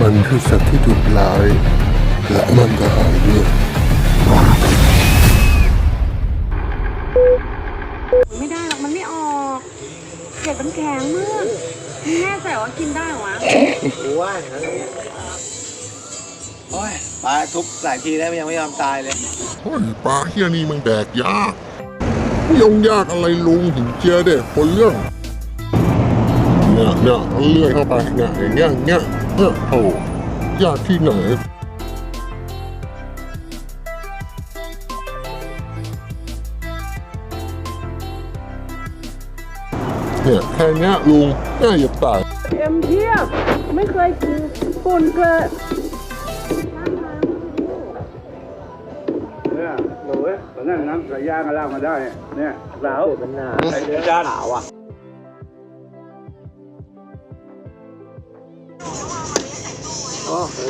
มันคือสัตว์ที่ดุร้าย และมันก็หายเลือดไม่ได้หรอกมันไม่ออกเกล็ดมันแข็งมากนี่แน่ใจว่ากินได้เหรอวะกูว่าอย่างนั้นเนี่ยโอ้ยปลาทุบหลายทีแล้วมันยังไม่ยอมตายเลยโอ้ยปลาเฮียนี่มันแดกยากไม่ยงยากอะไรลุงถึงเจอเด็กคนเรื่องเนี่ยเนี่ยเอาเลื่อยเข้าไปเนี่ยอย่างเงี้ยอย่างเงี้ย เนี่ยโถยากที่ไหนเนี่ยแค่เนี้ยลุงน่าจะตายเอ็มเทียบ ไม่เคยกินฝุ่นเกิดเนี่ยหนูเอ้ยตอนนั้นน้ำสายยางก็ลากมาได้ เนี่ยสาวมันหนาไอ้เดือดด้านขาวอะ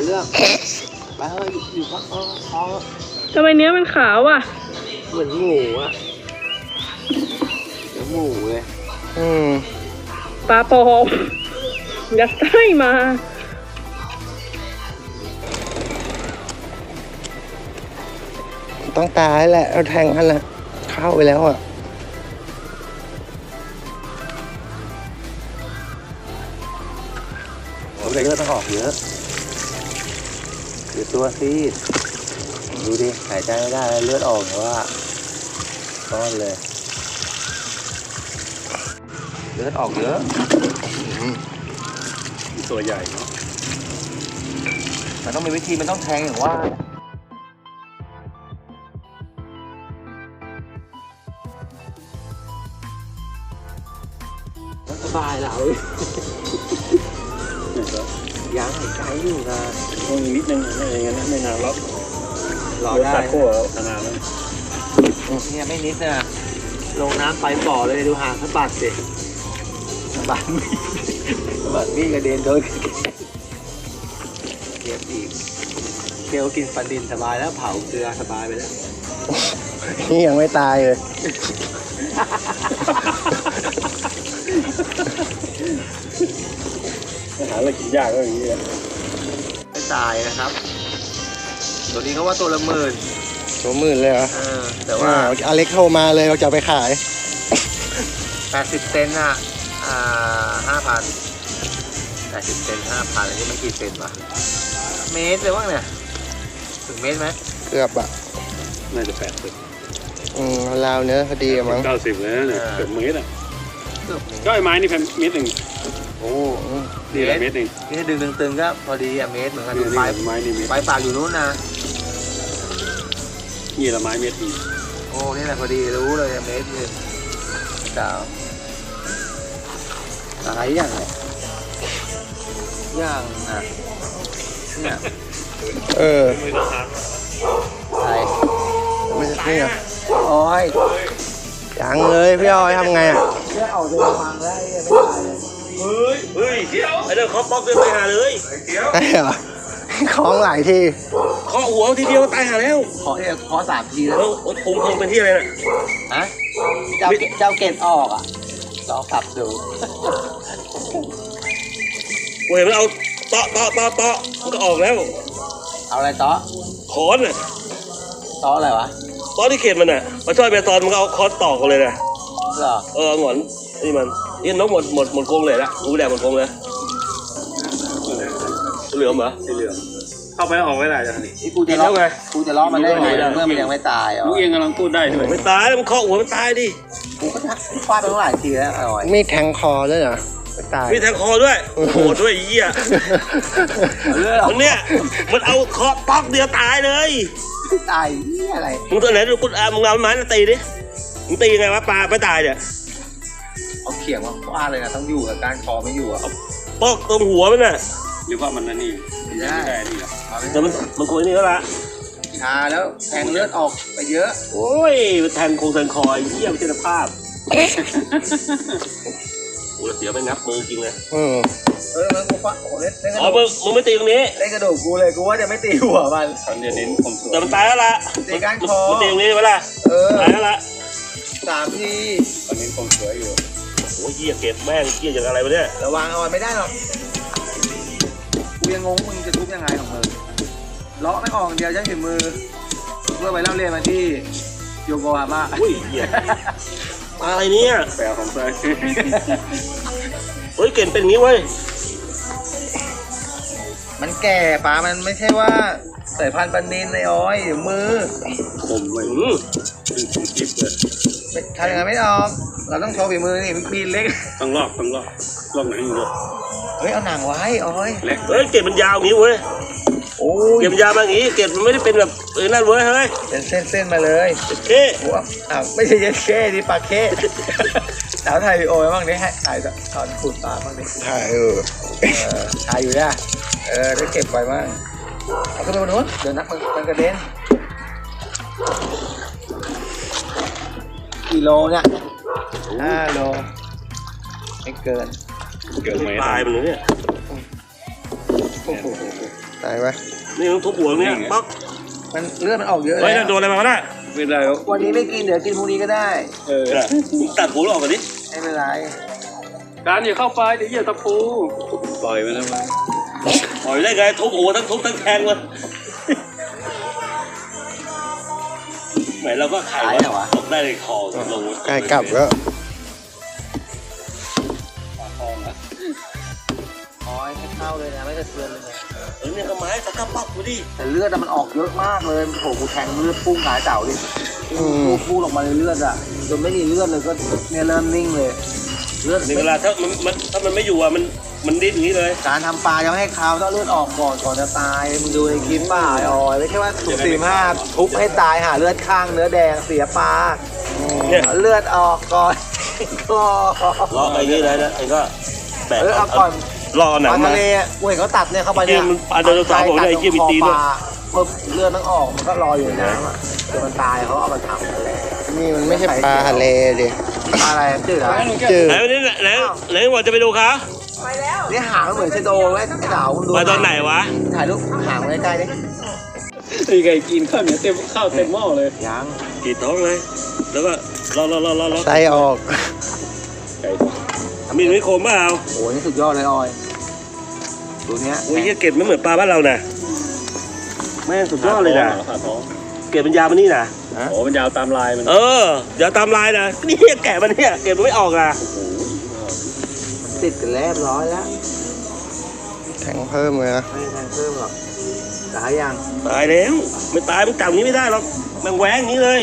เดี๋ยวเรื่องไปเฮ้ยอยู่พักท้องท้องทำไมเนื้อมันขาวอะ เหมือนหมูอะเหมือนหมูเลยอืมปลาปลอมยัดไส้มา ต้องตายแหละเราแทงกันแหละเข้าไปแล้วอะโอ้ยเลือดต้องออกเยอะเดี๋ยว ตัวซีดดูดิ หายใจไม่ได้แล้วเลือดออกแต่ว่าก้อนเลย เลือดออกเยอะตัวใหญ่เนาะมันต้องมีวิธีมันต้องแทงอย่างว่าสบายแล้ว ยังหายใจอยู่นะต้องนิดนึงอะไรอย่างเงี้ยนะไม่นานหรอกรอได้ตัดขั้วขนาดนั้นเนี่ยไม่นิดนะลงน้ำไปบ่อเลยดูห่างสะบัดสิสะบัดมีดสะบัดมีดกระเด็นโดนเก็บอีกเกลกินฟันดินสบายแล้วเผาเกลือสบายไปแล้วนี่ยังไม่ตายเลย หาอะไรกินยากก็อย่างเงี้ยไม่ตายนะครับ ตัวนี้เขาว่าตัวละหมื่นตัวหมื่นเลยเหรอแต่ว่าอเล็กโทรมาเลยเราจะไปขาย 80 เซนต์อะอ่าห้าพันแปดสิบเซนห้าพันอันนี้มันกี่เซนวะเมตรเลยว่างเนี่ยถึงเมตรไหมเกือบอะน่าจะแปดสิบอืมราวเนื้อพอดีมั้งเก้าสิบเลยนะเนี่ยอ่าเกือบเมตรอะเกือบก็ไอ้ไม้นี่แพมเมตรหนึ่ง โอ้นี่แหละเมตรหนึ่งนี่ถ้าดึงตึงๆก็พอดีอะเมตรเหมือนกันนี่ปลายไม้นี่เมตรปลายปากอยู่นู้นนะ นี่ละไม้เมตรหนึ่งโอ้นี่แหละพอดีรู้เลยอะเมตรหนึงดาวอะไรอย่างไรอย่างอะเนี่ยเออใช่ไม่ใช่เนี่ยโอ้ยยังเลยพี่ออยทำไงอะ เลือดออกตัวฟังแล้วไอ้ไม่ตายเลย เฮ้ยไอ้เรื่องเคาะป๊อกเดินไปหาเลยได้เหรอคล้องหลายทีเคาะหัวทีเดียวตายหาแล้วขอที่ขอสามทีแล้ว แล้วโอ้ยพุงพุงเป็นที่อะไรน่ะฮะ เจ้าเกเจ้าเกตออกอะลองขับดูกูเห็นมันเอาเตาะเตาะเตาะเตาะมันก็ออกแล้ว เอาอะไรต่อขอนน่ะต่ออะไรวะตอนที่เข็นมันน่ะมาช่วยไปตอนมันก็เอาคอนตอกกันเลยนะเหรอเออหงอน นี่มันนี่นกหมดหมดหมดกรงเลยละกูแดกหมดกรงเลยเหลือมเหรอสีเหลืองเข้าไปออกไม่ได้จ้ะนี่นี่กูกิจะนล้แล้อวไงกูจะล้อมันได้ไงไม่ได้เมื่อมันยังไม่ตายเหรอลูกเองกำลังพูดได้ด้วยไม่ตายแล้วมันเคาะหัวมันตายดิกูก็ทักฟาดไปตั้งหลายทีแล้วอร่อยมีแทงคอด้วยเหรอไม่ตายมีแทงคอด้วยโหดด้วยไอ้เหี้ยเลือดออกมันเนี่ยมันเอาเคาะป๊อกเดียวตายเลยตายนี่อะไรมึงตัวไหนดูกูอะมึงเอาไม้มาตีดิมึงตียังไงวะปลาไม่ตายเนี่ย เอาเขียงมาฟาดเลยนะต้องอยู่กับการคอไม่อยู่อะปอกตรงหัวมันน่ะหรือว่ามันนั่นนี่ไม่ได้ไม่ได้นี่หรอแต่มันมันควรนี่แล้วละชาแล้วแทงเลือดออกไปเยอะ โอ้ยมันแทงคงแทงคอไอ้เหี้ยไม่ใช่สภาพโอ้ยเสียไปงับมือจริงเลยเออเออมันกูฟาดโอ้เล่นเล่นกระอ๋อดูมึกงมึงไม่ตีตรงนี้ เล่นกระดูกกูเลยกูว่าจะไม่ตีหัวมัน ตอนเรียนเน้นความสวยแต่มันตายแล้วล่ะตีก้านคอ มันตีตรงนี้ใช่ไหมล่ะเออตายแล้วล่ะสามทีตอนเน้นความสวยอยู่ โอ้ยเหี้ยเก็บแม่งเหี้ยอย่างอะไรวะเนี่ยระวังเอาไว้ไม่ได้หรอกกกูยังงงมึงจะทุบยังไงของมึงเลาะไม่ออกอย่างเดียวใช้ฝีมือเมื่อไปเล่าเรียนมาที่โยโกฮาม่าอุ้ยเหี้ยปลาอะไรเนี่ยแปลของเตยเฮ้ยเก่งเป็นอย่างนี้เว้ย มันแก่ปลามันไม่ใช่ว่าสายพันธุ์ปลานินในอ้อยเดี๋ยวมือคมไว้อืมเป็นของจิ๊บเลยไม่ทำยังไงไม่ออกเราต้องโชว์ฝีมือนี่มีดเล็กต้องลอกต้องลอกลอกหนังอยู่ด้วยเฮ้ยเอาหนังไว้อ้อยเล็กเฮ้ยเก็บมันยาวอย่างนี้เว้ยโอ้ยเก็บมันยาวมาอย่างนี้เก็บมันไม่ได้เป็นแบบเออนั่นเว้ยเฮ้ยเป็นเส้นเส้นๆมาเลยเอ๊ะหัวอ้าวไม่ใช่เย็ดเข้ดิปลาเข้สาวถ่ายวีดีโอไว้บ้างดิให้ถ่ายตอนขุดปลาบ้างดิถ่ายเออเออถ่ายอยู่เนี่ย เออได้เก็บไว้บ้างเอาขึ้นไปบนนู้นเดี๋ยวนักมันมันกระเด็นกี่โลเนี่ยห้าโลไม่เกินเกิดไหมตายมันเลยเนี่ยตายไหมนี่ต้องทุบหัวเนี่ยป๊อกมันเลือดมันออกเยอะเฮ้ยแล้นั่นวโดนอะไรมาเนี่ยไม่ได้แล้ววันนี้ไม่กินเดี๋ยวกินพรุ่งนี้ก็ได้ เออตัดหัวเราออกกันดิไม่เป็นไร การอย่าเข้าไปเดี๋ยวเหยียบตะปูปล่อยมันทำไมป ล่อยได้ไงทุบหัวทั้งทุบทั้งแทงเลยไหนเราก็ขายว่าตกได้ในคอลงใกล้กลับแล้วปลาทองนะอ๋อให้เข้าเลยนะไม่กระเทือนเลยนะเออเนี่ยก็ไม้ตะกั่ปักดูดิแต่เลือดอะมันออกเยอะมากเลยโถกูแทงเลือดพุ่งหายเต่าดิพุ่งพุ่งออกมาเลยเลือดอะจนไม่มีเลือดเลยก็เนี่ยเริ่มนิ่งเลย เลือดในเวลาถ้ามันมันถ้ามันไม่อยู่อะมัน มันดิ้นอย่างนี้เลย การทำปลาจะไม่ให้คาวต้องเลือดออกก่อนก่อนจะตายมึงดูในคลิปป่าไอ้ออยไม่ใช่ว่าสุกสี่ห้าทุบให้ตายหาเลือดข้างเนื้อแดงเสียปลาเนี่ย เลือดออกก่อนก็รอไอ้นี่เลยนะไอ้ก็แบกเออเอาก่อนรอหนัปงลามาทะเลอะกูเห็นเขาตัดเนี่ยเข้าไปเนี่ยเกมมันปลาไดโนเสาร์บอกว่าไอ้เหี้ยมีตีนด้วยคอปลาปึ๊บเลือดมันออกมันก็รออยู่ในน้ำอะจนมันตายเขาเอามาทำนั่นแหละนี่มันไม่ใช่ปลาทะเลดิปลาอะไรจืดเหรอจืดไหนวันนี้ไหนไหนไหนบอกจะไปดู เขานี่หางมันเหมือนชะโดไหมไอ้ดาวมึงดูไปตอนไหนวะ ถ่ายรูปหางไว้ใกล้ๆดินี่ไงกินข้าวเหนียวเต็มข้าวเต็มหม้อเลยยังกรีดท้องเลย แล้วก็รอรอรอรอรอไส้ออกไก่ทอดมีดไม่คมเปล่าโอ้ยนี่สุดยอดเลยออยตัวเนี้ยโอ้ยเหี้ยเก็บไม่เหมือนปลาบ้านเรานะแม่งสุดยอดเลยนะผ่าท้องเก็บเป็นยาวมันนี่นะโอ้มันยาวตามลายมันเออเดี๋ยวตามลายนะนี่แกะมันเนี่ยเก็บมันไม่ออกนะมัน ติดกันแล้วเรียบร้อยแล้วแทงเพิ่มเลยนะไม่แทงเพิ่มหรอกตายยังตายแล้ว ไม่ตายมันจับอย่างนี้ไม่ได้หรอกแมันแหวงอย่างนี้เลย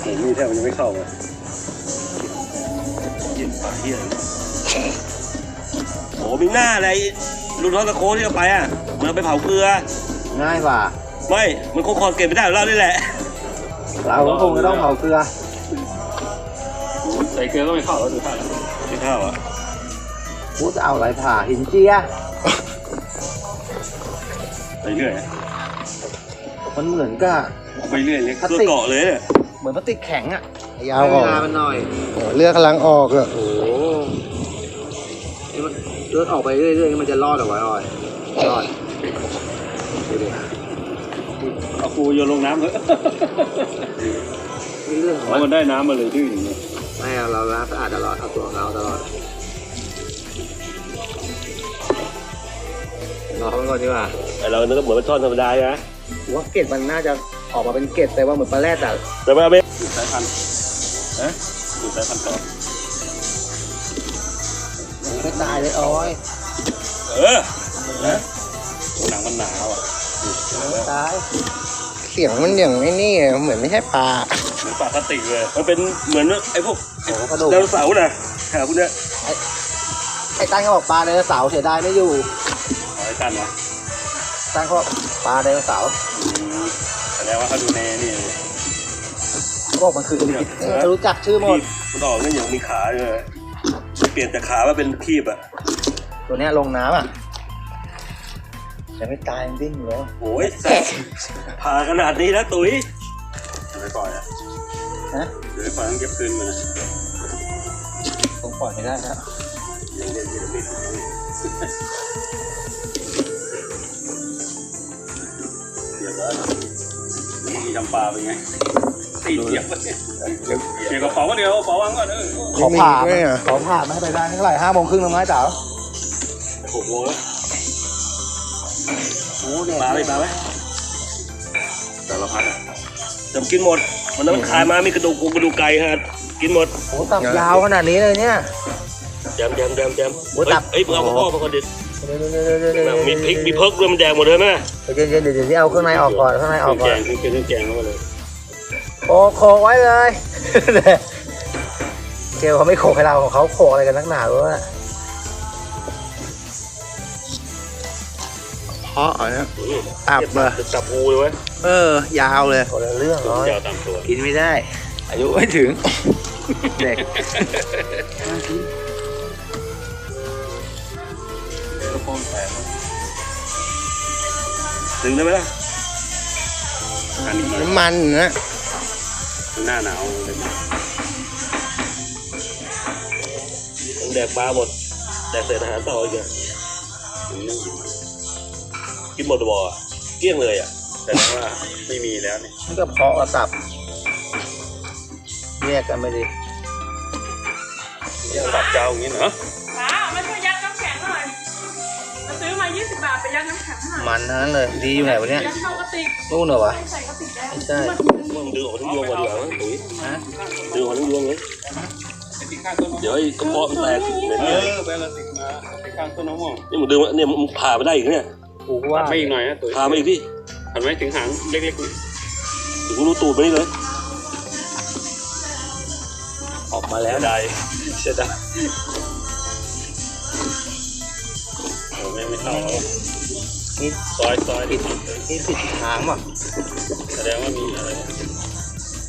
โอ้มีแทบมันยังไม่เข้าเลยยิงปลาเที่ยโอ้มีหน้าอะไรลูกน้องตะโคที่เอาไปอะมันเอาไปเผาเกลือ ง่ายกว่าไม่มันคงคอเก็บไม่ได้หรอกเรานี่แหละเราก็คงจะต้องเผาเกลือใส่เกลือก็ไม่เข้าแล้วดูท่าไม่เข้าอะ พูดจะเอาอะไรผ่าหินเจียไปเรื่อยมันเหมือนกับไปเรื่อยเล็กพลาสตัวติกเกาะเลยเนี่ยเหมือนพลาสติกแข็งอะยาวออกเวลามันหน่อยโอ้เลือดกำลังออกอะโอ้โหนี่มันเลือดออกไปเรื่อยๆมันจะรอดออกไว้ออยรอดดูดิเอาปูโยนลงน้ำเถอะนี่เรื่องของเพราะมัมันนได้น้ำมาเลยดื้ออย่างเงี้ย ไม่เอาเราล้างสะอาดตลอดเอาตัวของเราตลอด รอมันก่อนดีกว่าแต่เราเนี่ยก็เหมือนเป็นท่อนธรรมดาใช่ไหมผมว่าเกล็ดมันน่าจะออกมาเป็นเกล็ดแต่ว่าเหมือนปลาแรดแต่แต่ว่าไม่ดูสายพันธุ์นะดูสายพันธุ์ก่อนไม่ตายเลยออยเออนะหนังมันหนาว่ะไม่ตายเสียงมันอย่างไอ้นี่อะเหมือนไม่ใช่ปลาเหมือนปลาพลาสติกเลยมันเป็นเหมือนไอ้พวกโอ้โหกระดูกไดโนเสาร์นะหาพวกเนี้ยไอ้ตั้งเขาบอกปลาไดโนเสาร์เสียดายไม่อยู่ เอาไอ้ตันนะตั้งเขาบอกปลาไดโนเสาร์อืมแสดงว่าเขาดูในนี่เขาบอกมันคือจะรู้จักชื่อหมดคีบมันออกนั่นอย่างมีขาเลยเปลี่ยนจากขามาเป็นคีบอะ ตัวเนี้ยลงน้ำอะจะไม่ตายมันดิ้นอยู่แล้วโอ้ยแซ่บผ่าขนาดนี้แล้วตุ๋ยจะไปปล่อยอะฮะเดี๋ยวไปปล่อยต้องเก็บคืนมานะคงปล่อยไม่ได้แล้ว เดี๋ยวแล้วมีจำปลาเป็นไงตีเดียบเลยเกี่ยวกับเป๋าเดียวเป๋าวางก่อนเออขอผ่าไม่มีด้วยเหรอขอผ่าไม่ให้ไปได้เท่าไหร่ห้าโมงครึ่งแล้วมั้งเต๋าหกโมงแล้วโอ้เนี่ยปลาไหมปลาไหมสารพัดอะจะกินหมดมันนั้นมันคายมามีกระดูกกูกระดูกไก่ฮะกินหมดโอ้ตับยาวขนาดนี้เลยเนี่ยแจมแจมแจมแจมโอ้ตับเฮ้ยมึงเอาพ่อมาก่อนดิ เดี๋ยวเดี๋ยวเดี๋ยวเดี๋ยวเดี๋ยวมีพริกมีเพิกด้วยมันแดงหมดเลยไหมเดี๋ยวเดี๋ยวเดี๋ยวเดี๋ยวเอาข้างในออกก่อนข้างในออกเครื่ก่อองนแกงเครื่องแกงเข้ามาเลยโขกโขกไว้เลยเกลเขาไม่โขกให้เราของเขาโขกอะไรกันนักหนาวะเพราะอะไรนะอับเหรอจับงูเลยเว้ยเออ ยาวเลยคนละเรื่องร้อยยาวตามตัวกินไม่ได้ อายุไม่ถึงเด็ก แล้วป้อมแตกถึงได้ไหมล่ะอันนี้น้ำมันนะหน้าหนาวเลยมันแดกปลาหมดแดกเศษอาหารต่ออีกอะมันไม่กินกินหมดบ่ออะเกลี้ยงเลยอะแต่ว่าไม่มีแล้วเนี่ยนี่ก็เพาะกระตับแยกกันไม่ดียังตับเจ้าอย่างนี้เหรอ มาซื้อมา20บาทไปยัดน้ำแข็งหน่อยมันทั้งนั้นเลยดีอยู่ไหนวะเนี่ยยัดเข้ากระติกนู่นเหรอวะใส่กระติกแล้วไม่ใช่มึงดึงออกทั้งยวงก่อนดีกว่ามั้งตุ๋ยฮะดึงออกทั้งยวงเลยเดี๋ยวไอ้กระเพาะมันแตกเหม็นเอเลยอแบลติกมาไปข้างต้นมะม่วงนี่มึงดึงมาเนี่ยมึงผ่าไปได้อีกเนี่ยกูว่าไม่อีกหน่อยนะตัวผ่ามาอีกดิหันไว้ถึงหางเล็กๆนี่ถึงกูรู้ตูดไปนี่เลยออกมาแล้วได้เสียดาย เข้าแล้วนี่ซอยซอยผิดนี่ผิดทางป่ะแสดงว่ามีอะไร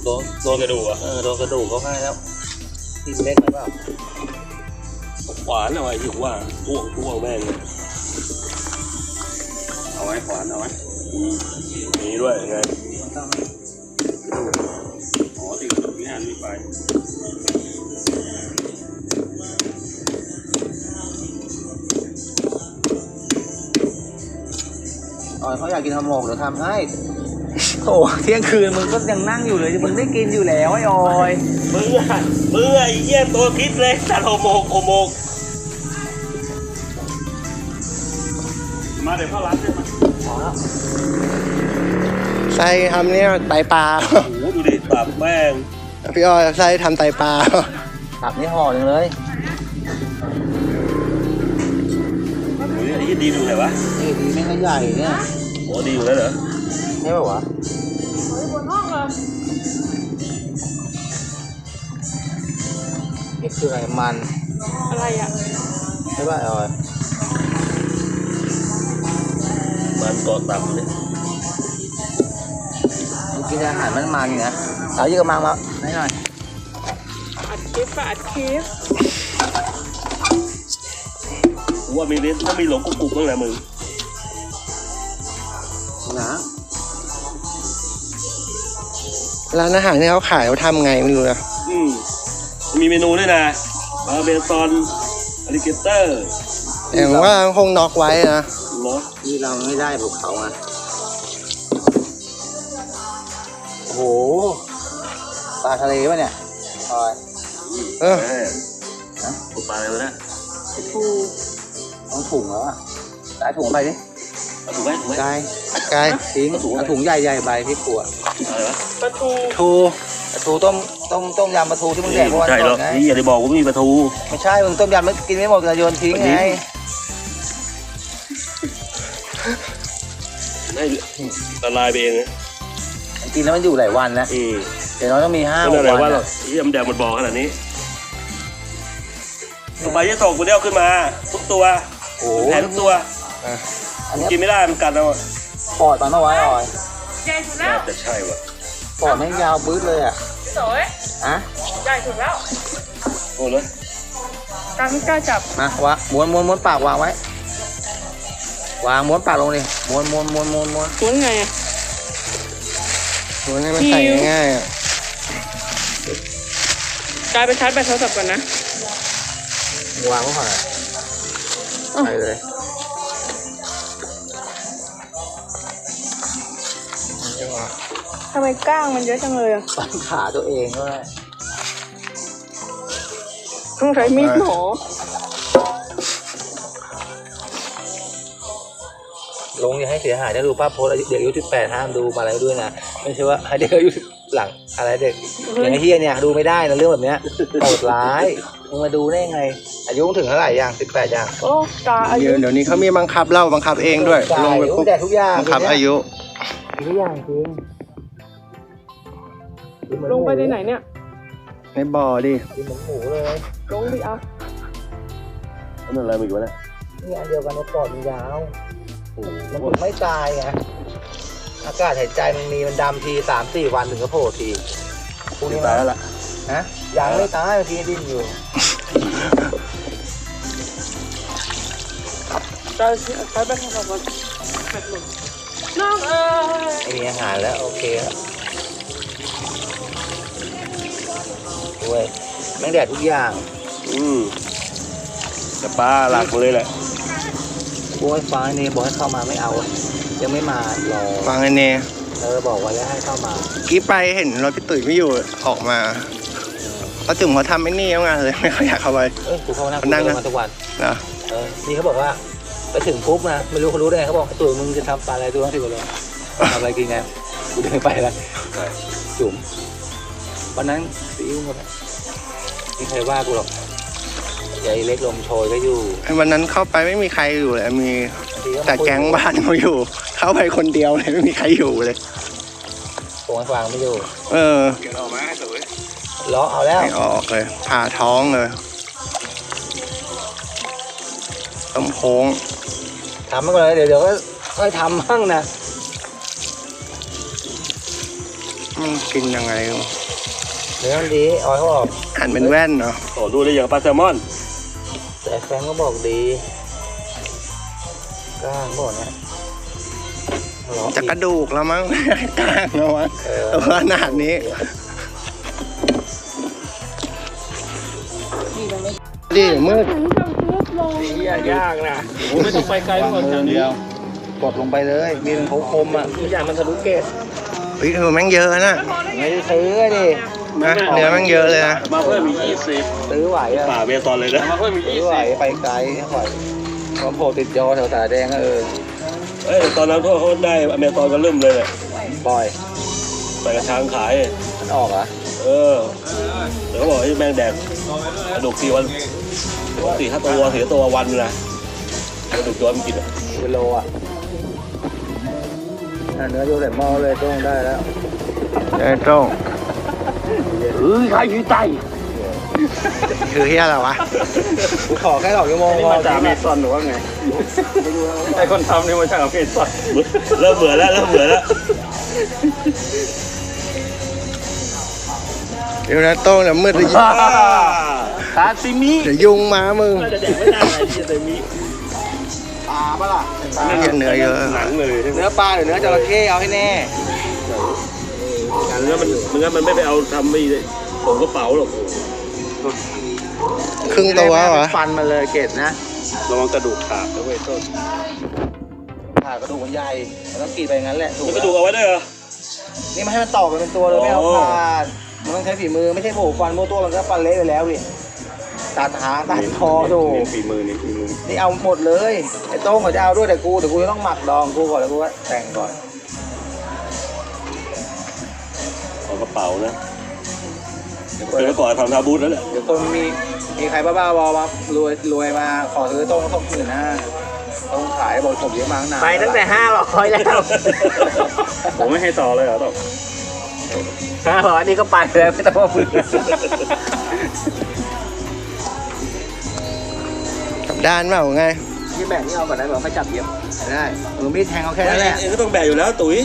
โดนโดนกระดูกอะเออโดนกระดูกเขาให้แล้วผิดเล็กหรือเปล่าหวานเอาไว้ที่ว่าพ่วงพ่วงแม่งเลยเอาไว้ขวานเอาไว้มีด้วยไงอ๋อติดกระดูกที่หันมีไฟ อ๋อเขาอยากกินห่อหมกเดี๋ยวทำให้โอ้เที่ยงคืนมึงก็ยังนั่งอยู่เลยมึงได้กินอยู่แล้วไอ้ออยมึงอะมึงอะไอ้เหี้ยตัวพิษเลยสัตว์โอโมกโอโมกมาเดี๋ยวเข้าร้านใช่ไหมไส้ทำเนี่ยไตปลา โอ้โหดูดิปากแม่งพี่ออยไส้ทำไตปลา ตับนี่ห่อหนึ่งเลยโอ้ยไอ้เหี้ยดีดูไหนวะนี่ดีไม่งก็ใหญ่เนี่ยโอ้ดีอยู่แล้วเหรอใช่ป่าวะเฮ้ยบนห้องเลยนี่คืออะไรมันอะไรอะใช่ป่ะไอ้ออยมันเกาะตับเลยมึงกินอาหารมันมันๆนะเอาเยอะมากมาให้หน่อยอัดคลิปป่ะอัดคลิป กูว่ามีลิ้นถ้ามีหลงกุกกุกบ้างแหละมึง ร้านอาหารที่เขาขายเขาทำไงไม่รู้นะอืมมีเมนูด้วยนะปลาเบซอนอลิเกเตอร์แต่ว่าคงน็อกไว้นะเนาะที่เราไม่ได้ภูเขาไงโอ้โหปลาทะเลปะเนี่ยออยเออแม่ฮะปลาอะไรวะเนี่ยถูต้องถุงแล้วอะได้ถุงไปดิเอาถูกไหมถูกไหมกายกายทิ้งเอาถุงใหญ่ๆใบที่ขวดอะไรวะปลาทูทูปลาทูต้มต้มต้มยำปลาทูที่มึงแดกเมื่อวันใช่หรก่ออกนไงนี่อย่าได้บอกว่ามีปลาทูไม่ใช่มึงต้มยำไม่กินไม่หมดจะโยนทิ้งไงไม่ละลายไปเองนะมันกินแล้วมันอยู่หลายวันนะอืมเดี๋ยวน้อยต้องมีห้าไม่หได้กอะไรวัว่านหรออะกเยี่ยมนแดงมันบอกขนาดนี้ตัวใบยี่ตกกูได้เอาขึ้นมา ทุกตัวโอ้โหแทนทุกตัว อันเนี้ยกินไม่ได้มันกัดเอาอะ ปอดมันเอาไว้อ่อยใหญ่สุดแล้น่าวจะใช่ว่ะปอดไม่งยาวบื้ดเลยอะสวยอะใหญ่สุดแล้วโอ้เลยการไม่กล้าจับมาวะม้วนม้วนม้วนปากวางไว้ วางม้วนปากลงดิม้วนม้วนม้วนม้วนม้วนคุ้นไงอะ ม้วนให้มันใส่ง่ายๆอะกลายไปชาร์จแบตโทรศัพท์ก่อนนะ วางไว้ก่อนอะไปเลย ทำไมก้างมันเยอะจังเลยอะปันขาตัวเองด้วยต้องใช้มีดหมอลงอย่าให้เสียหายถ้าดูภาพโพสต์เด็กอายุ18ห้ามดูมาอะไรด้วยนะไม่ใช่ว่าให้เด็กอายุหลังอะไรเด็กอย่างไอ้เฮียเนี่ยดูไม่ได้นะเรื่องแบบเนี้ยโหดร้ายมึงมาดูได้ไง อายุมึงถึงเท่าไหร่ยัง18ยังโอ้ตาอายุเดี๋ยวเดี๋ยวนี้เขามีบังคับเล่าบังคับเองด้วยลงไปปุ๊บแต่ทุกอย่างบังคับอายุทุกอย่างจริง ลงไปในไหนเนี่ย ในบ่อดิกินเหมือนหมูเลยลงดิเอานั่นอะไรมาอยู่วะเนี่ยนี่อันเดียวกันในปอดมันยาวมันไม่ตายไงอากาศหายใจมันมีมันดำทีสามสี่วันถึงจะโผล่ทีพรุ่งนี้ตายแล้วล่ะฮะยังไม่ตายเมื่อกี้ดิ้นอยู่ใช้ใช้ไปแค่ประมาณน้องเอ้ยไม่มีอาหารแล้วโอเคแล้ว เว้ยแม่งแดดทุกอย่าง อืมแต่ปลาหลักเลยแหละกูให้ฟ้านี่บอกให้เข้ามาไม่เอา ยังไม่มารอฟังไอ้เนเออบอกไว้แล้วให้เข้ามากี้ไปเห็นรถพี่ตุ๋ยไม่อยู่ออกมาเขาถึงเขาทำไอ้นี่แล้วไงเลยไม่ค่อยอยากเข้าไป เอ้ยกูเข้ามานั่งมานั่งคุยนะกันมาทุกวันนะเออนี่เขาบอกว่าไปถึงปุ๊บนะไม่รู้เขารู้ได้ไงเขาบอกตัวมึงจะทำปลาอะไรตัวต้องสิบกิโลทำอะไรกินไงกูเดินไปแล้วจุ๋ม วันนั้นซีอิ๊วหมดอะไม่มีใครว่ากูหรอกยายเล็กลมโชยก็อยู่ไอ้วันนั้นเข้าไปไม่มีใครอยู่เลยมีบางทีก็มาแต่แก๊งบ้านเขาอยู่ เข้าไปคนเดียวเลยไม่มีใครอยู่เลยโผงฟางไม่อยู่ เออเดี๋ยวออกมาให้สวยล้อเอาแล้วไม่ออกเลยผ่าท้องเลยต้มโค้งทำมันก่อนเลยเดี๋ยวเดี๋ยวก็ค่อยทำบ้างนะมันกินยังไง เดี๋ยวมันดีออยเขาบอกหันเป็นแว่นเนาะโอ้ดูได้อย่างปลาแซลมอน แต่แฟนก็บอกดีกล้างบอกเนี่ยล้อจะกระดูกแล้วมั้ง กลางแล้วมั้งเออแต่ว่าขนาดนี้ดิมืดยากนะผมไม่ต้องไปไกลหรอกจากนี้กดลงไปเลยมีเป็นเขาคมอะทุกอย่างมันทะลุเกตเฮ้ยเออแม่งเยอะนะไม่ได้ซื้อดิ นะเนื้อแม่งเยอะเลยนะมาเพิ่มอีกยี่สิบซื้อไหวอะป่าเบตอนเลยนะมาเพิ่มอีกซื้ยี่อไหวสิบไปไกลไหวพอโผล่ติดยอแถวตาแดงก็เออเอ้ยตอนนั้นพวกเขาได้อเมซอนก็เริ่มเลยแหละปล่อยไปกระช้างขาย มันออกเหรอะเออเดี๋ยวเขาบอกให้แมงแดกกระดูกสี่วันสี่ห้าตัวสี่ตัววันนะกระดูกตัวมันกินอะกิโลอะอะเนื้อโยนใส่หม้อเลยต้องได้แล้วเออโต้ง เฮ้ยใครอยู่ใต้คือเฮียอะไรวะกูขอแค่สองชั่วโมงนี่พอมาจากอเมซอนหรือว่าไงไอคนทำนี่มาจากอเมซอนเริ่มเบื่อแล้วเริ่มเบื่อแล้วเดี๋ยวนะโต้งเดี๋ยวมืดเดี๋ยวซาซิมิเดี๋ยวยุงมามึงน่าจะแดกไม่ได้ไอ้ซาซิมิปลาปะล่ะเหี้ยเนื้อเยอะหนังเลยเนื้อปลาหรือเนื้อจระเข้เอาให้แน่ เนื้อมันเนื้อมันไม่ไปเอาทำไม่ผมกระเป๋าหรอกครึ่งตัววะฟันมาเลยเกตนะระวังกระดูกขาดนะเว้ยต้นผ่ากระดูกมันใหญ่มันต้องกรีดไปงั้นแหละถูกมันกแล้ระดูกวเอาไว้ได้เหรอ นี่มันให้มันต่อกันเป็นตัวเลยไม่เอาโอ้ผ่านมันต้องใช้ฝีมือไม่ใช่โผล่ฟันมั่วตัวมันก็ฟันเละไปแล้วดิตัดหางตัดคอดูนี่ฝีมือนี่ฝีมือนี่เอาหมดเลยไอ้โต้งเขาจะเอาด้วยแต่กูแต่กูจะต้องหมักดองกูก่อนแล้วกูก็แต่งก่อน กระเป๋านะเป็นเมื่อก่อนทำทาบูธแล้วแหละเดี๋ยวคนมีมีใครบ้าๆบอมารวยรวยมาขอซื้อโต้งสองหมื่นห้าต้องขายบอกผมเยอะมากนานไปตั้งแต่ห้าร้อยแล้วผมไม่ให้ต่อเลยเหรอต้องห้าร้อยนี่ก็ไปแล้วไม่ต้องมาพูดกลับด้านเปล่าไงนี่แบ่งนี่เอาก่อนนะเดี๋ยวค่อยจับเย็บได้มือมีดแทงเขาแค่นั้นแหละ เองก็ต้องแบกอยู่แล้ว ตุ๋ย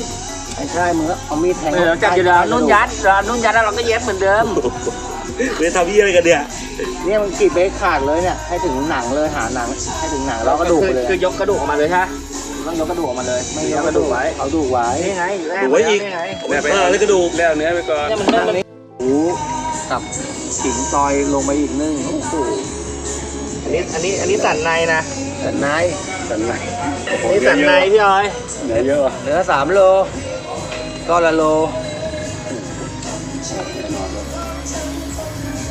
ไม่ใช่มือเอามีดแทงเออจับอยู่แล้วนุ่นยัดแล้วนุ่นยัดแล้วเราก็เย็บเหมือนเดิมเรียนทำยี่อะไรกันเนี่ย เนี่ยมันกรีดไปให้ขาดเลยเนี่ยให้ถึงหนังเลยหาหนังให้ถึงหนังแล้วกระดูกไปเลยคือยกกระดูกออกมาเลยใช่ไหมต้องยกกระดูกออกมาเลย ไม่ยกกระดูกไว้เอาดูกไว้นี่ไงแรกดูไว้อีกนี่ไงเออแล้วกระดูกแล้วเนื้อไปก่อนเนี่ยมันมันหมูกับขิงซอยลงไปอีกนึ่งโอ้โหอันนี้อันนี้อันนี้สันในนะแต่นายสันในอันนี้สันในพี่ออยเนื้อเยอะว่ะเนื้อสามโล ก้อนละโล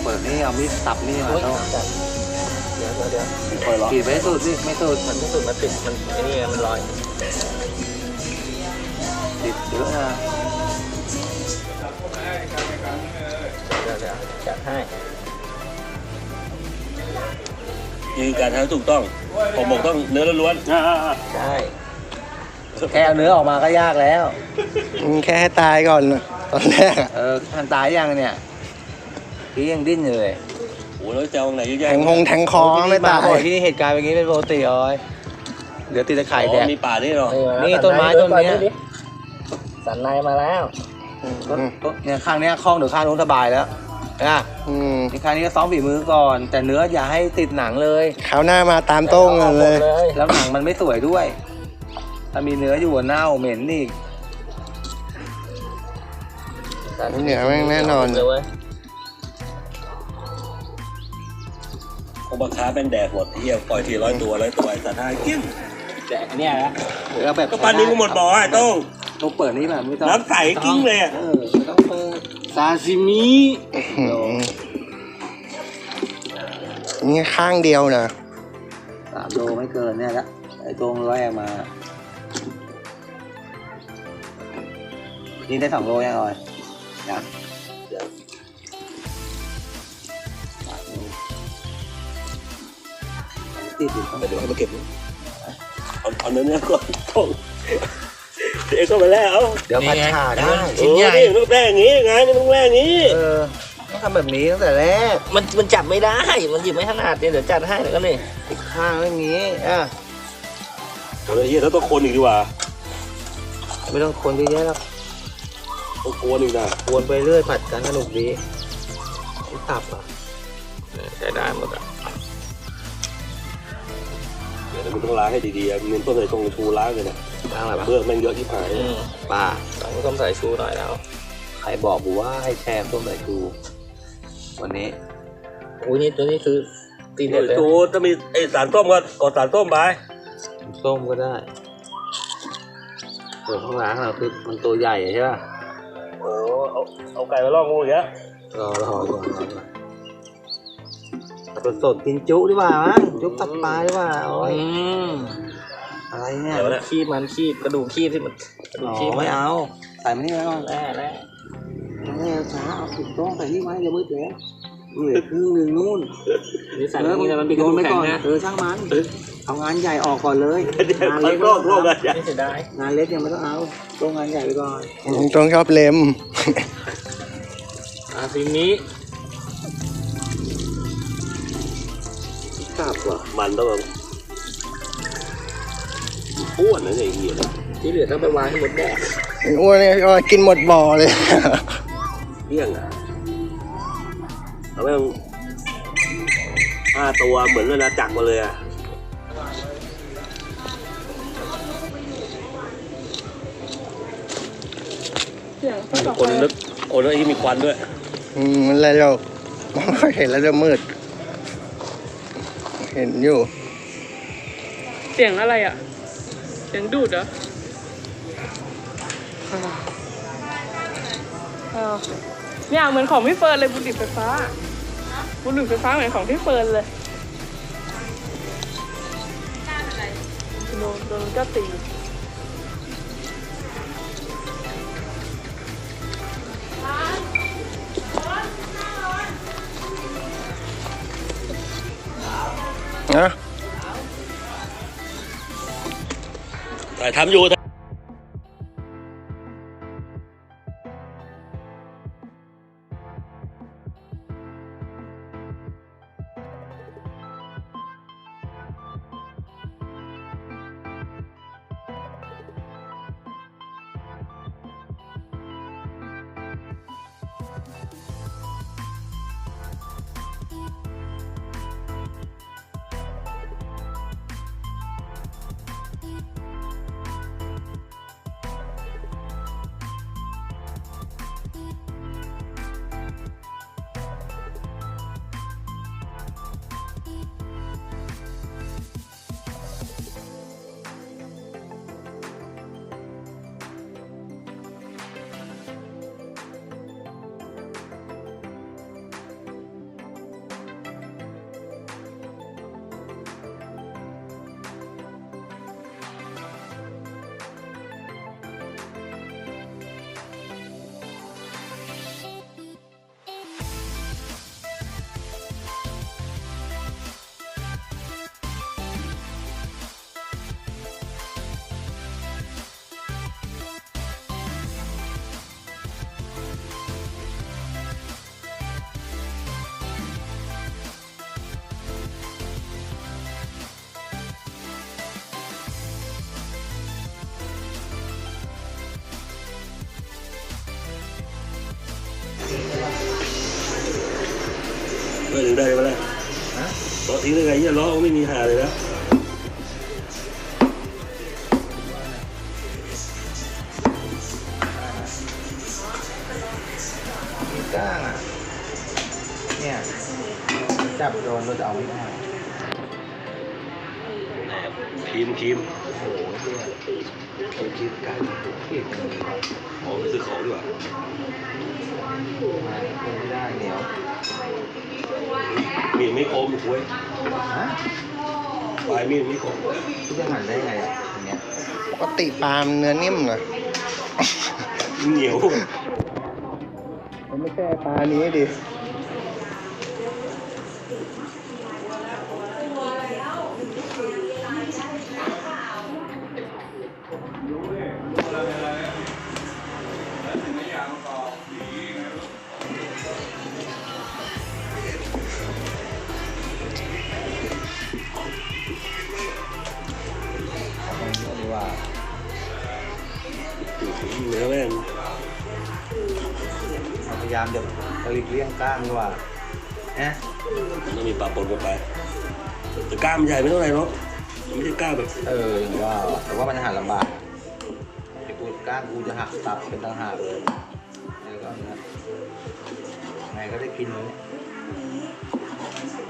เปิดนี่เอามีดสับนี่มาต้องดี๋ยวเดี๋ยวเดี๋ยวคอยล็อกขีดไปให้สุดสิไม่สุดมันไม่สุดมันติดมันไอ้นี่ไงมันลอยติดเยอะนะเดี๋ยวเดี๋ยวจัดให้ยืนการทำถูกต้องผมบอกต้องเนื้อล้วนอ่าอ่าอ่าใช่ แค่เอาเนื้อออกมาก็ยากแล้ว มึงแค่ให้ตายก่อนนะตอนแรกอะเออมันตายยังเนี่ยพี่ยังดิ้นอยู่เลยๆโอ้แล้วจะเอาไหนเยอะแยะแทงคงแทงคอไม่ตายบ่อยที่นี่เหตุการณ์แบบนี้เป็นปกติเอ้ยเดี๋ยวติดตะไคร่แดอ๋ก อมีป่านี่เหรอนี่ต้นไม้ต้นเนี้ย สันในมาแล้วอืมต้นต้นเนี่ยข้างเนี้ยคล่องเดี๋ยวข้างนู้นสบายแล้วนะอืมอีกข้างนี้ก็ซ้อมฝีมือก่อน แต่เนื้ออย่าให้ติดหนังเลย คราวหน้ามาตามโต้งกันเลย แล้วหนังมันไม่สวยด้วย ถ้ามีเนื้ออยู่อะเน่าเหม็นอีกเหนือแม่งแน่นอน เลยเว้ยผมบังคับเป็นแดกหมดเฮียปล่อยทีร้อยตัวร้อยตัวไอ้สัตว์ห้ากิ้งแต่เนี่ยนะหรือเอาแบบก็ปันนี้ก็หมดบ่อไอ้โต้องต้องเปิดนี่แบบไม่ต้องน้ำใสกิ้งเลยอะเออไม่ต้องเปิดซาซิมิอืมนี่ข้างเดียวนะสามโลไม่เกินเนี่ยละไอ้ตรงร้อยมา นี่ได้สองโลยังอ่อยยังติดอยู่ข้างเดี๋ยวให้มาเก็บเอาเอาเนื้อเนื้อก่อนโต้องเด็กก็มาแล้วเดี๋ยวพัดฉาได้ชิ้นใหญ่ต้องแร่อย่างงี้ไงนี่ต้องแร่อย่างงี้เออต้องทำแบบนี้ตั้งแต่แรกมันมันจับไม่ได้มันหยิบไม่ถนัดเนี่ยเดี๋ยวจัดให้แล้วก็นี่อีกข้างอย่างนี้อะโอ้ยเฮียแล้วต้องคนอีกดีกว่าไม่ต้องคนเยอะแยะหรอก ต้องคนอีกนะวนไปเรื่อยผัดกันสนุกดีไม่ตับอะใช้ได้หมดอะเดี๋ยวมันต้องล้างให้ดีๆอะเน้นต้นไหนตรงชูล้างเลยนะล้างอะไรปะเบื้องแม่งเยอะที่หายอืมปลาต้องต้องใส่ชูหน่อยแล้วใครบอกบูว่าให้แชร์ต้มใส่ชูวันนี้อุ้ยนี่ตัวนี้คือตีเด็ดเลยชูถ้ามีไอสารต้มก็กดสารต้มไปต้มก็ได้ส่วนข้างหลังเราคือมันตัวใหญ่ใช่ป่ะโอ้ เอาเอาไก่มาล่องูอย่างเงี้ยรอรอก่อรอสดสดๆกินจุดีกว่ามั้งจุตับปลาดีกว่าโอ้ยอืมอะไรเนี่ยเดี๋ยวนะคีบมันคีบกระดูกคีบที่มันกระดูอ๋กอคีบไม่เอาใส่มานี่ไว้ก่อนแร่แร่ไม่เอาช้าเอาถูกต้องใส่นี่ไว้อย่ามืดแล้ว เหลือครึ่งหนึ่งนู่นนี่ใส่อย่างนี้แต่มันเป็นกโยระดูนกไปแข็งก่อนนะเออช่างมันเอางานใหญ่ออกก่อนเลยเดี๋ยวงานค่อเล็ยกลอกลอกกันไม่เสียดายงานเล็กยังไม่ต้องเอาต้องงานใหญ่ไปก่อนตรงชอบเล็มอาซิมิกลับว่ะมันต้องอ้วนนะเนี่ยไอ้เหี้ยที่เหลือต้องไปวางให้หมดแดกอ้วนเนี่ยอ้วนกินหมดบ่อเลยเที่ยงอะ เอาแม่งห้าตัวเหมือนเรือจักรมาเลยอะคนนึกโอ้แล้วที่มีควันด้วย อืมมันอะไรหรอกมองไม่ค่อยเห็นแล้วจะมืด เห็นอยู่ เสียงอะไรอะ เสียงดูดเหรออ้าวเนี่ยเหมือนของพี่เฟิร์นเลยบุหรี่ไฟฟ้า บุหรี่ไฟฟ้าเหมือนของพี่เฟิร์นเลยโดนโดนก็ตีนะแต่ทำอยู่ เออถึงได้มาแล้วล้อทิ้งได้ไงเนี่ยล้อไม่มีหาเลยนะก้างอะ เนี่ย จับโดนเราจะเอาไม่ได้ครีมครีมโอ้โหเนี่ยเขาคิดกันคิดกันเลยอ๋อไปซื้อของดีกว่ามาเป็นไม่ได้เหนียว คมหวยฮะปลายมีดไม่คมคุณจะหันได้ไงอะอย่างเงี้ยปกติปลาเนื้อนิ่มเหรอเหนียว มันไม่ใช่ปลานี้ดิาพยายามจะผลิตเลี่ยงก้างดีกว่าเอ๊ะต้องมีปลาปนกันไปแต่กล้ามใหญ่ไม่เท่าไหร่หรอกมันไม่ใช่กล้ามแบบเอออย่างว่าแต่ว่ามันหันลำบากไอ้กูก้างกูจะหักตับเป็นต่างหากเลยแล้วก็เนื้อไงก็ได้กินเลย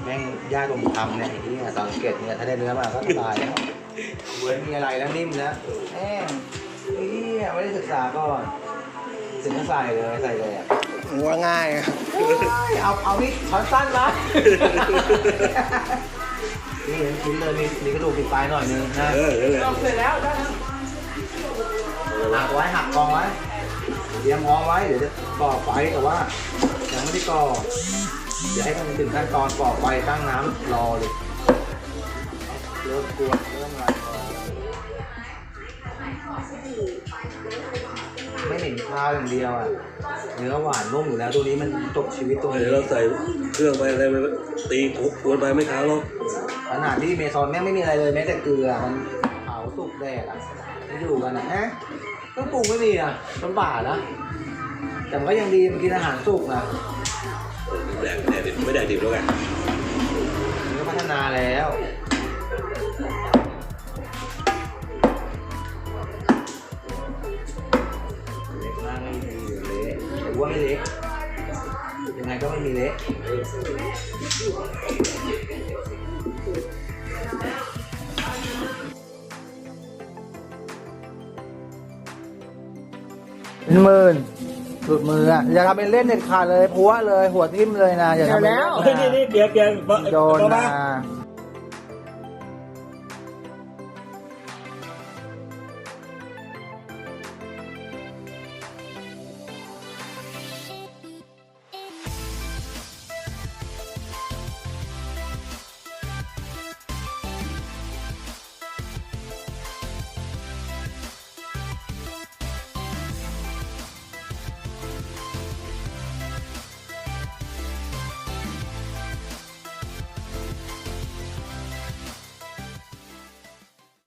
แม่งยากกว่าผมทำเนี่ยไอ้ที่สังเกตเนี่ยถ้าได้เนื้อมาก็ตายแล้วไม่มีอะไรแล้วนิ่มแล้วแม่งไอ้เหี้ยไม่ได้ศึกษาก่อน ถึงก็ใส่เลยใส่เลยอะว่าง่ายอะเอาเอานี่ช้อนสั้นนะนี่ชิ้นเลยมีมีกระดูกติดปลายหน่อยนึงนะเออนั่นแหละลองเสร็จแล้วได้แล้วหักไว้หักกองไว้เตรียมพร้อมไว้เดี๋ยวจะก่อไฟแต่ว่ายังไม่ได้ก่อเดี๋ยวให้มันถึงขั้นตอนก่อไฟตั้งน้ำรอเลยเริ่มกวนเริ่มอะไร ไม่เหม็นข้าวอย่างเดียวอะเนื้อหวานนุ่มอยู่แล้วตัวนี้มันจบชีวิตตัวนี้เดี๋ยวเราใส่เครื่องไปอะไรไปตีกวนไปไม่ค้างหรอกขนาดที่เมซอนแม่งไม่มีอะไรเลยแม้แต่เกลือมันเผาสุกแดดอะไม่อยู่กันนะฮะต้องปรุงไม่ดีอะมันป่านะแต่มันก็ยังดีมันกินอาหารสุกนะแดกแดกดิบไม่แดกดิบแล้วไงมันก็พัฒนาแล้ว ละแต่ว่าไม่เละยังไงก็ไม่มีเละเป็นหมื่นหลุดมืออะอย่าทำเป็นเล่นเด็ดขาดเลยพัวเลย หัวทิ่มเลยนะอย่าทำเป็นเล่นนะนี่นี่เกียร์เกียร์โดนนะ